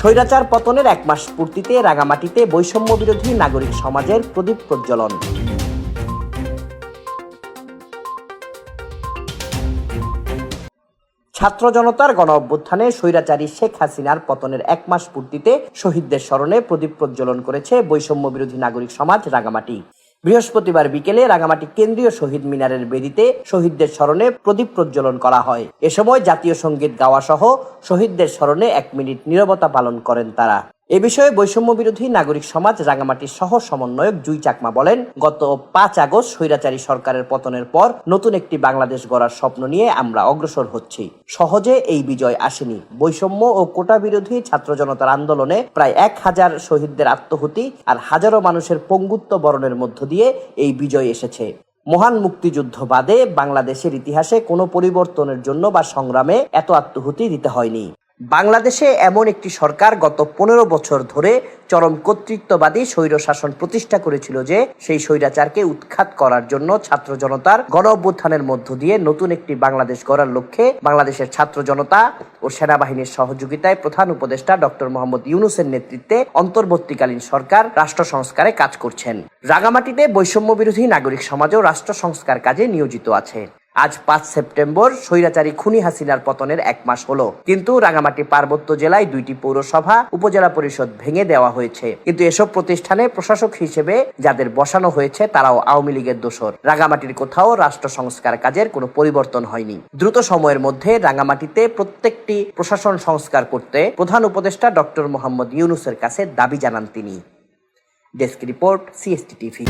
স্বৈরাচার পতনের এক মাস পূর্তিতে রাঙামাটিতে বৈষম্য বিরোধী নাগরিক সমাজের প্রদীপ প্রজ্বলন। ছাত্র জনতার গণ অভ্যুত্থানে স্বৈরাচারী শেখ হাসিনার পতনের এক মাস পূর্তিতে শহীদদের স্মরণে প্রদীপ প্রজ্বলন করেছে বৈষম্য বিরোধী নাগরিক সমাজ রাঙামাটি। বৃহস্পতিবার বিকেলে রাঙামাটি কেন্দ্রীয় শহীদ মিনারের বেদিতে শহীদদের স্মরণে প্রদীপ প্রজ্বলন করা হয়। এ সময় জাতীয় সংগীত গাওয়া সহ শহীদদের স্মরণে এক মিনিট নীরবতা পালন করেন তারা। এ বিষয়ে বৈষম্য বিরোধী নাগরিক সমাজ রাঙামাটির সহ সমন্বয়ক জুই চাকমা বলেন, গত পাঁচ আগস্ট স্বৈরাচারী সরকারের পতনের পর নতুন একটি বাংলাদেশ গড়ার স্বপ্ন নিয়ে আমরা অগ্রসর হচ্ছি। সহজে এই বিজয় আসেনি। বৈষম্য ও কোটা বিরোধী ছাত্র জনতার আন্দোলনে প্রায় এক হাজার শহীদদের আত্মহুতি আর হাজারো মানুষের পঙ্গুত্ব বরণের মধ্য দিয়ে এই বিজয় এসেছে। মহান মুক্তিযুদ্ধ বাদে বাংলাদেশের ইতিহাসে কোনো পরিবর্তনের জন্য বা সংগ্রামে এত আত্মহুতি দিতে হয়নি। বাংলাদেশে এমন একটি সরকার গত পনেরো বছর ধরে চরম কর্তৃত্ববাদী স্বৈর শাসন প্রতিষ্ঠা করেছিল যে সেই স্বৈরাচারকে উৎখাত করার জন্য ছাত্র জনতার গণ অভ্যুত্থানের মধ্য দিয়ে নতুন একটি বাংলাদেশ গড়ার লক্ষ্যে বাংলাদেশের ছাত্র জনতা ও সেনাবাহিনীর সহযোগিতায় প্রধান উপদেষ্টা ডক্টর মোহাম্মদ ইউনুসের নেতৃত্বে অন্তর্বর্তীকালীন সরকার রাষ্ট্র সংস্কারে কাজ করছেন। রাগামাটিতে বৈষম্য বিরোধী নাগরিক সমাজও রাষ্ট্র সংস্কার কাজে নিয়োজিত আছে। আজ পাঁচ সেপ্টেম্বর, স্বৈরাচারী খুনি হাসিনার পতনের এক মাস হলো। কিন্তু রাঙামাটি পার্বত্য জেলায় দুইটি পৌরসভা, উপজেলা পরিষদ ভেঙে দেওয়া হয়েছে। কিন্তু এসব প্রতিষ্ঠানে প্রশাসক হিসেবে যাদের বসানো হয়েছে, তারাও আওয়ামী লীগের দোষর। রাঙামাটির কোথাও রাষ্ট্র সংস্কার কাজের কোনো পরিবর্তন হয়নি। দ্রুত সময়ের মধ্যে রাঙামাটিতে প্রত্যেকটি প্রশাসন সংস্কার করতে প্রধান উপদেষ্টা ডক্টর মোহাম্মদ ইউনুসের কাছে দাবি জানান তিনি। Desk report, CST TV.